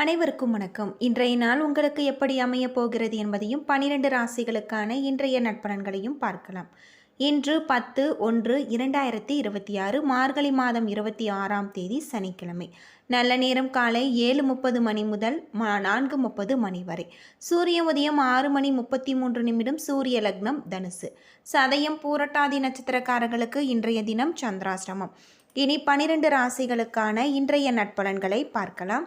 அனைவருக்கும் வணக்கம். இன்றைய நாள் உங்களுக்கு எப்படி அமைய போகிறது என்பதையும் பனிரெண்டு ராசிகளுக்கான இன்றைய நட்பலன்களையும் பார்க்கலாம். இன்று பத்து ஒன்று இரண்டாயிரத்தி இருபத்தி ஆறு மார்கழி மாதம் இருபத்தி ஆறாம் தேதி சனிக்கிழமை. நல்ல நேரம் காலை ஏழு முப்பது மணி முதல் மா நான்கு முப்பது மணி வரை. சூரிய உதயம் ஆறு மணி முப்பத்தி மூன்று நிமிடம் சூரிய லக்னம் தனுசு. சதயம் பூரட்டாதி நட்சத்திரக்காரர்களுக்கு இன்றைய தினம் சந்திராசிரமம் இனி பனிரெண்டு ராசிகளுக்கான இன்றைய நட்பலன்களை பார்க்கலாம்.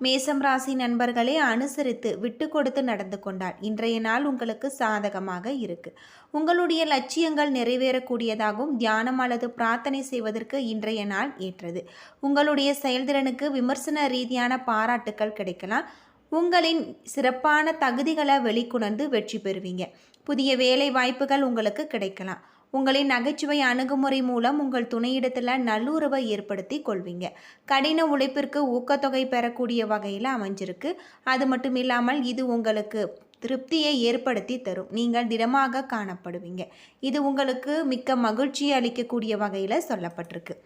மேசம் ராசி நண்பர்களே அனுசரித்து விட்டு கொடுத்து நடந்து கொண்டால் இன்றைய நாள் உங்களுக்கு சாதகமாக இருக்கு. உங்களுடைய லட்சியங்கள் நிறைவேறக்கூடியதாகவும் தியானம் அல்லது பிரார்த்தனை செய்வதற்கு இன்றைய நாள் ஏற்றது. உங்களுடைய செயல்திறனுக்கு விமர்சன ரீதியான பாராட்டுக்கள் கிடைக்கலாம். உங்களின் சிறப்பான தகுதிகளை வெளிக்கொணர்ந்து வெற்றி பெறுவீங்க. புதிய வேலை வாய்ப்புகள் உங்களுக்கு கிடைக்கலாம். உங்களின் நகைச்சுவை அணுகுமுறை மூலம் உங்கள் துணையிடத்தில் நல்லுறவை ஏற்படுத்தி கொள்வீங்க. கடின உழைப்பிற்கு ஊக்கத்தொகை பெறக்கூடிய வகையில் அமைஞ்சிருக்கு. அது மட்டும் இல்லாமல் இது உங்களுக்கு திருப்தியை ஏற்படுத்தி தரும். நீங்கள் திடமாக காணப்படுவீங்க. இது உங்களுக்கு மிக்க மகிழ்ச்சி அளிக்கக்கூடிய வகையில் சொல்லப்பட்டிருக்கு.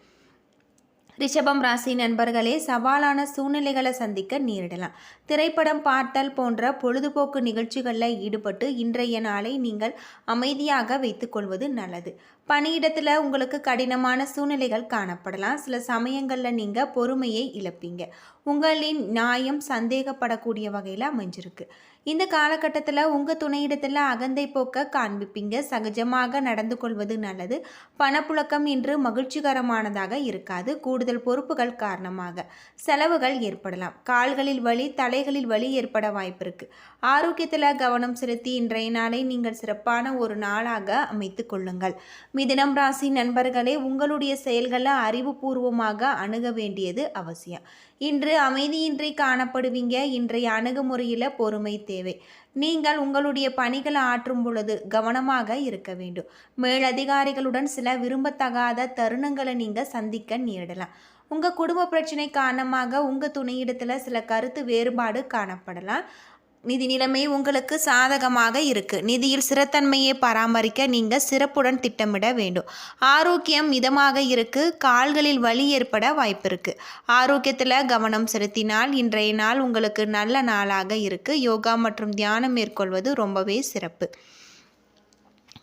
ரிஷபம் ராசி நண்பர்களே சவாலான சூழ்நிலைகளை சந்திக்க நேரிடலாம். திரைப்படம் பார்த்தல் போன்ற பொழுதுபோக்கு நிகழ்ச்சிகளில் ஈடுபட்டு இன்றைய நாளை நீங்கள் அமைதியாக வைத்துக்கொள்வது நல்லது. பணியிடத்தில் உங்களுக்கு கடினமான சூழ்நிலைகள் காணப்படலாம். சில சமயங்களில் நீங்கள் பொறுமையை இழப்பீங்க. உங்களின் நியாயம் சந்தேகப்படக்கூடிய வகையில் அமைஞ்சிருக்கு. இந்த காலகட்டத்தில் உங்கள் துணையிடத்தில் அகந்தை போக்க காண்பிப்பீங்க. சகஜமாக நடந்து கொள்வது நல்லது. பணப்புழக்கம் இன்று மகிழ்ச்சிகரமானதாக இருக்காது. கூடுதல் பொறுப்புகள் காரணமாக செலவுகள் ஏற்படலாம். கால்களில் வலி தலைகளில் வலி ஏற்பட வாய்ப்பிருக்கு ஆரோக்கியத்தில் கவனம் செலுத்தி இன்றைய நாளை நீங்கள் சிறப்பான ஒரு நாளாக அமைத்து கொள்ளுங்கள். மிதினம் ராசி நண்பர்களே உங்களுடைய செயல்களை அறிவுபூர்வமாக அணுக வேண்டியது அவசியம். இன்று அமைதியின்றி காணப்படுவீங்க. இன்றைய அணுகுமுறையில் பொறுமை தேவை. நீங்கள் உங்களுடைய பணிகளை ஆற்றும் பொழுது கவனமாக இருக்க வேண்டும். மேலதிகாரிகளுடன் சில விரும்பத்தகாத தருணங்களை நீங்கள் சந்திக்க நேரிடலாம். உங்கள் குடும்ப பிரச்சனை காரணமாக உங்கள் துணையிடத்தில் சில கருத்து வேறுபாடு காணப்படலாம். நிதி நிலைமை உங்களுக்கு சாதகமாக இருக்கு. நிதியில் சிறத்தன்மையை பராமரிக்க நீங்கள் சிறப்புடன் திட்டமிட வேண்டும். ஆரோக்கியம் மிதமாக இருக்கு. கால்களில் வலி ஏற்பட வாய்ப்பு இருக்கு ஆரோக்கியத்தில் கவனம் செலுத்தினால் இன்றைய நாள் உங்களுக்கு நல்ல நாளாக இருக்கு. யோகா மற்றும் தியானம் மேற்கொள்வது ரொம்பவே சிறப்பு.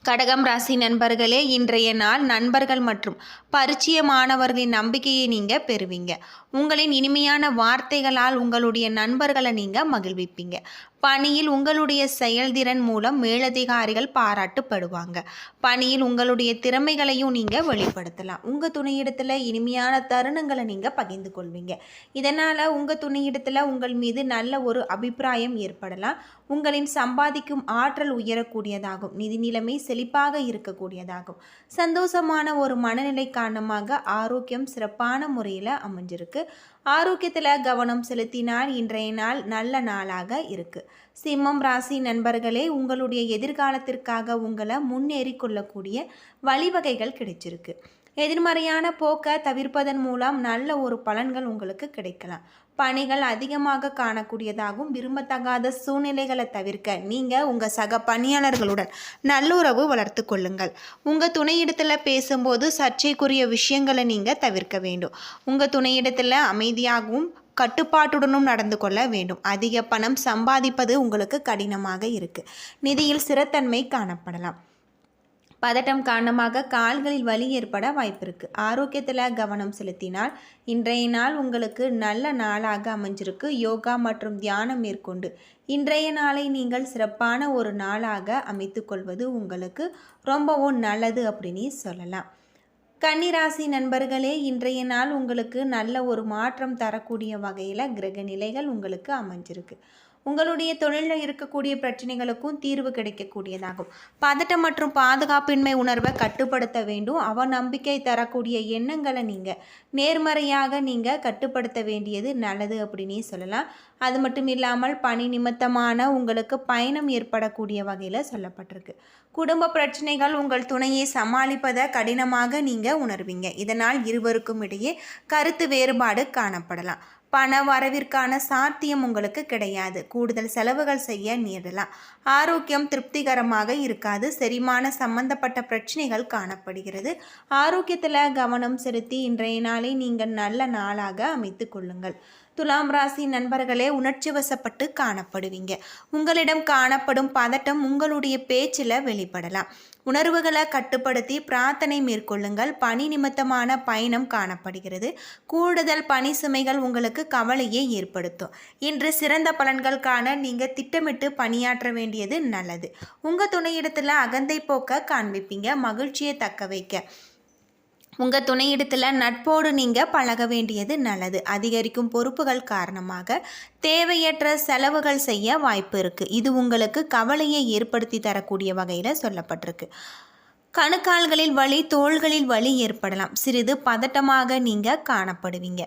கடகம் ராசி நண்பர்களே இன்றைய நாள் நண்பர்கள் மற்றும் பரிச்சயமானவர்களின் நம்பிக்கையை நீங்கள் பெறுவீங்க. உங்களின் இனிமையான வார்த்தைகளால் உங்களுடைய நண்பர்களை நீங்கள் மகிழ்விப்பீங்க. பணியில் உங்களுடைய செயல்திறன் மூலம் மேலதிகாரிகள் பாராட்டுப்படுவாங்க. பணியில் உங்களுடைய திறமைகளையும் நீங்கள் வெளிப்படுத்தலாம். உங்கள் துணையிடத்தில் இனிமையான தருணங்களை நீங்கள் பகிர்ந்து கொள்வீங்க. இதனால் உங்கள் துணையிடத்தில் உங்கள் மீது நல்ல ஒரு அபிப்பிராயம் ஏற்படலாம். உங்களின் சம்பாதிக்கும் ஆற்றல் உயரக்கூடியதாகும். நிதி நிலைமை செழிப்பாக இருக்கக்கூடியதாகும். சந்தோஷமான ஒரு மனநிலை காரணமாக ஆரோக்கியம் சிறப்பான முறையில் அமைஞ்சிருக்கு. ஆரோக்கியத்தில் கவனம் செலுத்தினால் இன்றைய நாள் நல்ல நாளாக இருக்குது சிம்மம் ராசி நண்பர்களே உங்களுடைய எதிர்காலத்திற்காக உங்களை முன்னேறி கொள்ளக்கூடிய வழிவகைகள் கிடைச்சிருக்கு. எதிர்மறையான போக்கை தவிர்ப்பதன் மூலம் நல்ல ஒரு பலன்கள் உங்களுக்கு கிடைக்கலாம். பணிகள் அதிகமாக காணக்கூடியதாகவும் விரும்பத்தகாத சூழ்நிலைகளை தவிர்க்க நீங்கள் உங்கள் சக பணியாளர்களுடன் நல்லுறவு வளர்த்து கொள்ளுங்கள். உங்கள் துணையிடத்தில் பேசும்போது சர்ச்சைக்குரிய விஷயங்களை நீங்கள் தவிர்க்க வேண்டும். உங்கள் துணையிடத்தில் அமைதியாகவும் கட்டுப்பாட்டுடனும் நடந்து கொள்ள வேண்டும். அதிக பணம் சம்பாதிப்பது உங்களுக்கு கடினமாக இருக்குது நிதியில் சிறத்தன்மை காணப்படலாம். பதட்டம் காரணமாக கால்களில் வலி ஏற்பட வாய்ப்பிருக்கு ஆரோக்கியத்தில் கவனம் செலுத்தினால் இன்றைய நாள் உங்களுக்கு நல்ல நாளாக அமைஞ்சிருக்கு. யோகா மற்றும் தியானம் மேற்கொண்டு இன்றைய நாளை நீங்கள் சிறப்பான ஒரு நாளாக அமைத்து கொள்வது உங்களுக்கு ரொம்பவும் நல்லது அப்படின்னு சொல்லலாம். கன்னிராசி நண்பர்களே இன்றைய நாள் உங்களுக்கு நல்ல ஒரு மாற்றம் தரக்கூடிய வகையில் கிரக நிலைகள் உங்களுக்கு அமைஞ்சிருக்கு. உங்களுடைய தொழிலில் இருக்கக்கூடிய பிரச்சனைகளுக்கும் தீர்வு கிடைக்கக்கூடியதாகும். பதட்டம் மற்றும் பாதுகாப்பின்மை உணர்வை கட்டுப்படுத்த வேண்டும். அவ நம்பிக்கை தரக்கூடிய எண்ணங்களை நீங்கள் நேர்மறையாக நீங்கள் கட்டுப்படுத்த வேண்டியது நல்லது அப்படின்னே சொல்லலாம். அது மட்டும் இல்லாமல் பணி நிமித்தமான உங்களுக்கு பயணம் ஏற்படக்கூடிய வகையில் சொல்லப்பட்டிருக்கு. குடும்ப பிரச்சனைகள் உங்கள் துணையை சமாளிப்பதை கடினமாக நீங்கள் உணர்வீங்க. இதனால் இருவருக்கும் இடையே கருத்து வேறுபாடு காணப்படலாம். பண வரவிற்கான சாத்தியம் உங்களுக்கு கிடையாது. கூடுதல் செலவுகள் செய்ய நேரலாம் ஆரோக்கியம் திருப்திகரமாக இருக்காது. செரிமான சம்பந்தப்பட்ட பிரச்சனைகள் காணப்படுகிறது. ஆரோக்கியத்தில் கவனம் செலுத்தி இன்றைய நாளை நீங்கள் நல்ல நாளாக அமைத்து கொள்ளுங்கள். துலாம் ராசி நண்பர்களே உணர்ச்சி வசப்பட்டு காணப்படுவீங்க. உங்களிடம் காணப்படும் பதட்டம் உங்களுடைய பேச்சில் வெளிப்படலாம். உணர்வுகளை கட்டுப்படுத்தி பிரார்த்தனை மேற்கொள்ளுங்கள். பணி நிமித்தமான பயணம் காணப்படுகிறது. கூடுதல் பணி சுமைகள் உங்களுக்கு கவலையை ஏற்படுத்தும். இன்று சிறந்த பலன்கள் காண நீங்கள் திட்டமிட்டு பணியாற்ற வேண்டியது நல்லது. உங்கள் துணையிடத்தில் அகந்தை போக்க காண்பிப்பீங்க. மகிழ்ச்சியை தக்க வைக்க. உங்கள் துணையிடத்தில் நட்போடு நீங்கள் பழக வேண்டியது நல்லது. அதிகரிக்கும் பொறுப்புகள் காரணமாக தேவையற்ற செலவுகள் செய்ய வாய்ப்பு இருக்குது இது உங்களுக்கு கவலையை ஏற்படுத்தி தரக்கூடிய வகையில் சொல்லப்பட்டிருக்கு. கணுக்கால்களில் வலி தோள்களில் வலி ஏற்படலாம். சிறிது பதட்டமாக நீங்கள் காணப்படுவீங்க.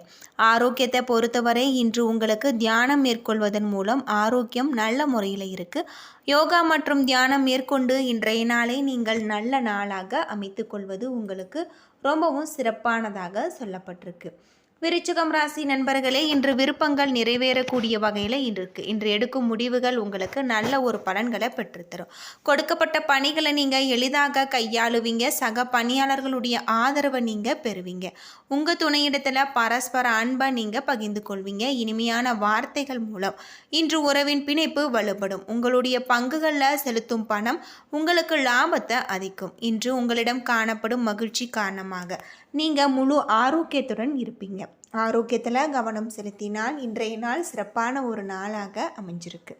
ஆரோக்கியத்தை பொறுத்தவரை இன்று உங்களுக்கு தியானம் மேற்கொள்வதன் மூலம் ஆரோக்கியம் நல்ல முறையில் இருக்குது யோகா மற்றும் தியானம் மேற்கொண்டு இன்றைய நாளை நீங்கள் நல்ல நாளாக அமைத்து கொள்வது உங்களுக்கு ரொம்பவும் சிறப்பானதாக சொல்லப்பட்டிருக்கு. விருச்சிகம் ராசி நண்பர்களே இன்று விருப்பங்கள் நிறைவேறக்கூடிய வகையில் இருக்கு இன்று எடுக்கும் முடிவுகள் உங்களுக்கு நல்ல ஒரு பலன்களை பெற்றுத்தரும். கொடுக்கப்பட்ட பணிகளை நீங்கள் எளிதாக கையாளுவீங்க. சக பணியாளர்களுடைய ஆதரவை நீங்கள் பெறுவீங்க. உங்கள் துணையிடத்தில் பரஸ்பர அன்பை நீங்கள் பகிர்ந்து கொள்வீங்க. இனிமையான வார்த்தைகள் மூலம் இன்று உறவின் பிணைப்பு வலுப்படும். உங்களுடைய பங்குகளில் செலுத்தும் பணம் உங்களுக்கு லாபத்தை அதிக்கும் இன்று உங்களிடம் காணப்படும் மகிழ்ச்சி காரணமாக நீங்கள் முழு ஆரோக்கியத்துடன் இருப்பீங்க. ஆரோக்கியத்தில் கவனம் செலுத்தினால் இன்றைய நாள் சிறப்பான ஒரு நாளாக அமைஞ்சிருக்கு.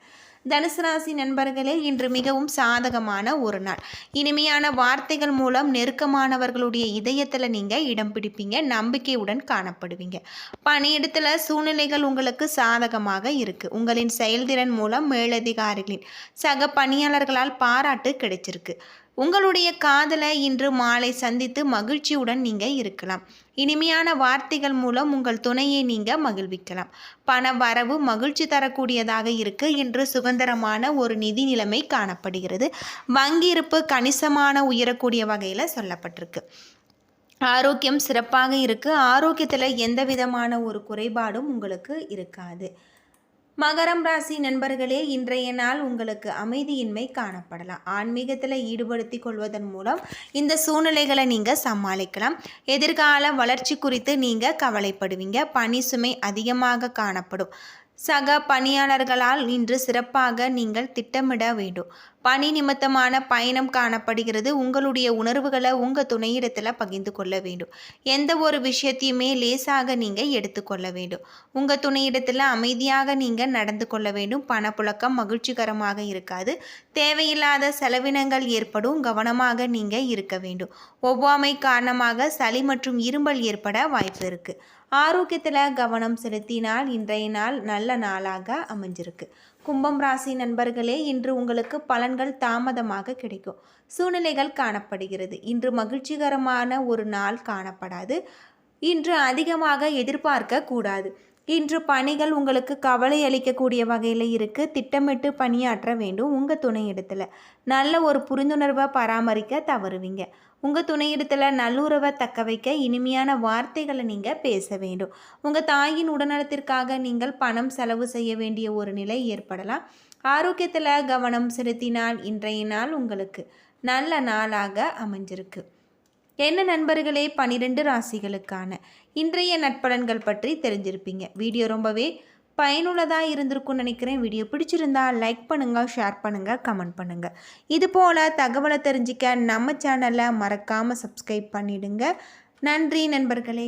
தனுசு ராசி நண்பர்களே இன்று மிகவும் சாதகமான ஒரு நாள். இனிமையான வார்த்தைகள் மூலம் நெருக்கமானவர்களுடைய இதயத்தில் நீங்கள் இடம் பிடிப்பீங்க நம்பிக்கையுடன் காணப்படுவீங்க. பணியிடத்தில் சூழ்நிலைகள் உங்களுக்கு சாதகமாக இருக்குது உங்களின் செயல்திறன் மூலம் மேலதிகாரிகளின் சக பணியாளர்களால் பாராட்டு கிடைச்சிருக்கு. உங்களுடைய காதலை இன்று மாலை சந்தித்து மகிழ்ச்சியுடன் நீங்கள் இருக்கலாம். இனிமையான வார்த்தைகள் மூலம் உங்கள் துணையை நீங்கள் மகிழ்விக்கலாம். பண வரவு மகிழ்ச்சி தரக்கூடியதாக இருக்கு. என்று சுதந்திரமான ஒரு நிதி நிலைமை காணப்படுகிறது. வங்கி இருப்பு கணிசமான உயரக்கூடிய வகையில் சொல்லப்பட்டிருக்கு. ஆரோக்கியம் சிறப்பாக இருக்குது ஆரோக்கியத்தில் எந்த விதமான ஒரு குறைபாடும் உங்களுக்கு இருக்காது. மகரம் ராசி நண்பர்களே இன்றைய நாள் உங்களுக்கு அமைதியின்மை காணப்படலாம். ஆன்மீகத்தில் ஈடுபடுத்தி கொள்வதன் மூலம் இந்த சூழ்நிலைகளை நீங்கள் சமாளிக்கலாம். எதிர்கால வளர்ச்சி குறித்து நீங்கள் கவலைப்படுவீங்க. பணி சுமை அதிகமாக காணப்படும். சக பணியாளர்களால் இன்று சிறப்பாக நீங்கள் திட்டமிட வேண்டும். பணி நிமித்தமான பயணம் காணப்படுகிறது. உங்களுடைய உணர்வுகளை உங்கள் துணையிடத்தில் பகிர்ந்து கொள்ள வேண்டும். எந்த ஒரு விஷயத்தையுமே லேசாக நீங்கள் எடுத்துக்கொள்ள வேண்டும். உங்கள் துணையிடத்தில் அமைதியாக நீங்கள் நடந்து கொள்ள வேண்டும். பணப்புழக்கம் மகிழ்ச்சிகரமாக இருக்காது. தேவையில்லாத செலவினங்கள் ஏற்படும். கவனமாக நீங்கள் இருக்க வேண்டும். ஒவ்வாமை காரணமாக சளி மற்றும் இரும்பல் ஏற்பட வாய்ப்பு இருக்குது ஆரோக்கியத்தில் கவனம் செலுத்தினால் இன்றைய நாள் நல்ல நாளாக அமைஞ்சிருக்கு. கும்பம் ராசி நண்பர்களே இன்று உங்களுக்கு பலன்கள் தாமதமாக கிடைக்கும். சூழ்நிலைகள் காணப்படுகிறது. இன்று மகிழ்ச்சிகரமான ஒரு நாள் காணப்படாது. இன்று அதிகமாக எதிர்பார்க்க கூடாது. இன்று பணிகள் உங்களுக்கு கவலை அளிக்கக்கூடிய வகையில் இருக்குது திட்டமிட்டு பணியாற்ற வேண்டும். உங்கள் துணையிடத்தில் நல்ல ஒரு புரிந்துணர்வை பராமரிக்க தவறுவீங்க. உங்கள் துணையிடத்தில் நல்லுறவை தக்க வைக்க இனிமையான வார்த்தைகளை நீங்கள் பேச வேண்டும். உங்கள் தாயின் உடல்நலத்திற்காக நீங்கள் பணம் செலவு செய்ய வேண்டிய ஒரு நிலை ஏற்படலாம். ஆரோக்கியத்தில் கவனம் செலுத்தினால் இன்றைய நாள் உங்களுக்கு நல்ல நாளாக அமைஞ்சிருக்கு. என்ன நண்பர்களே? பனிரெண்டு ராசிகளுக்கான இன்றைய நட்பலன்கள் பற்றி தெரிஞ்சிருப்பீங்க. வீடியோ ரொம்பவே பயனுள்ளதாக இருந்திருக்கும்னு நினைக்கிறேன். வீடியோ பிடிச்சிருந்தா லைக் பண்ணுங்கள் ஷேர் பண்ணுங்கள் கமெண்ட் பண்ணுங்கள் இது போல் தகவலை தெரிஞ்சிக்க நம்ம சேனலை மறக்காமல் சப்ஸ்கிரைப் பண்ணிவிடுங்க நன்றி நண்பர்களே.